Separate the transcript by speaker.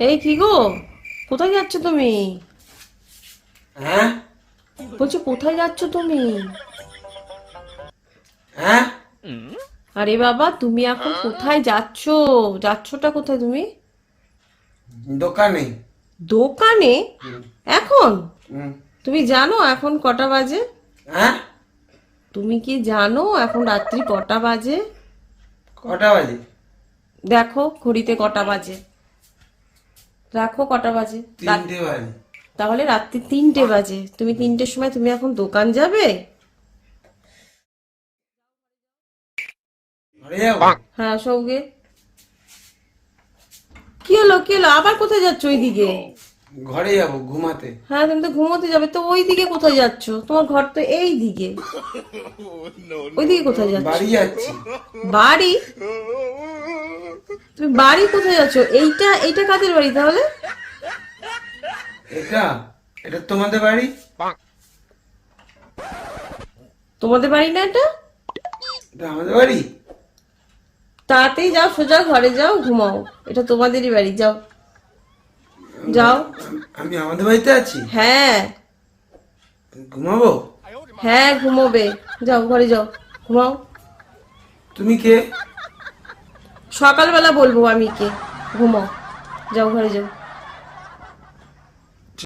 Speaker 1: এই কি গো কোথায় যাচ্ছ তুমি?
Speaker 2: হ্যাঁ?
Speaker 1: বলছি কোথায় যাচ্ছ তুমি?
Speaker 2: হ্যাঁ?
Speaker 1: আরে বাবা তুমি এখন কোথায় যাচ্ছ? যাচ্ছটা কোথায় তুমি?
Speaker 2: দোকানে।
Speaker 1: দোকানে? এখন? তুমি জানো এখন কটা বাজে?
Speaker 2: হ্যাঁ?
Speaker 1: তুমি কি জানো এখন রাত্রি কটা বাজে?
Speaker 2: কটা বাজে?
Speaker 1: দেখো ঘড়িতে কটা বাজে। রাখো কটা বাজে
Speaker 2: তিনটে বাজে
Speaker 1: তাহলে রাত্রি তিনটে বাজে তুমি তিনটের সময় তুমি এখন দোকান যাবে হ্যাঁ সৌগে কি হলো কি হলো আবার কোথায় যাচ্ছ ওইদিকে
Speaker 2: ঘরে যাব ঘুমাতে
Speaker 1: হ্যাঁ তুমি তো ঘুমোতে যাবে তো ওই দিকে কোথায় যাচ্ছ তোমার ঘর তো এই দিকে ওইদিকে কোথায় যাচ্ছ
Speaker 2: বাড়ি যাচ্ছি
Speaker 1: বাড়ি তুমি বাড়ি কোথায় যাচ্ছ? এইটা এইটা কাদের বাড়ি তাহলে?
Speaker 2: এটা এটা তোমাদের বাড়ি?
Speaker 1: তোমাদের বাড়ি না এটা?
Speaker 2: এটা আমাদের বাড়ি?
Speaker 1: তাড়াতাড়ি যাও সোজা ঘরে যাও ঘুমাও। এটা তোমাদেরই বাড়ি যাও। যাও।
Speaker 2: আমি আমাদের বাড়িতে আছি?
Speaker 1: হ্যাঁ।
Speaker 2: ঘুমাবো?
Speaker 1: হ্যাঁ ঘুমোবে। যাও ঘরে যাও। ঘুমাও।
Speaker 2: তুমি কে?
Speaker 1: সকালবেলা বলব আমি কে ঘুমো যাও ঘরে যাও।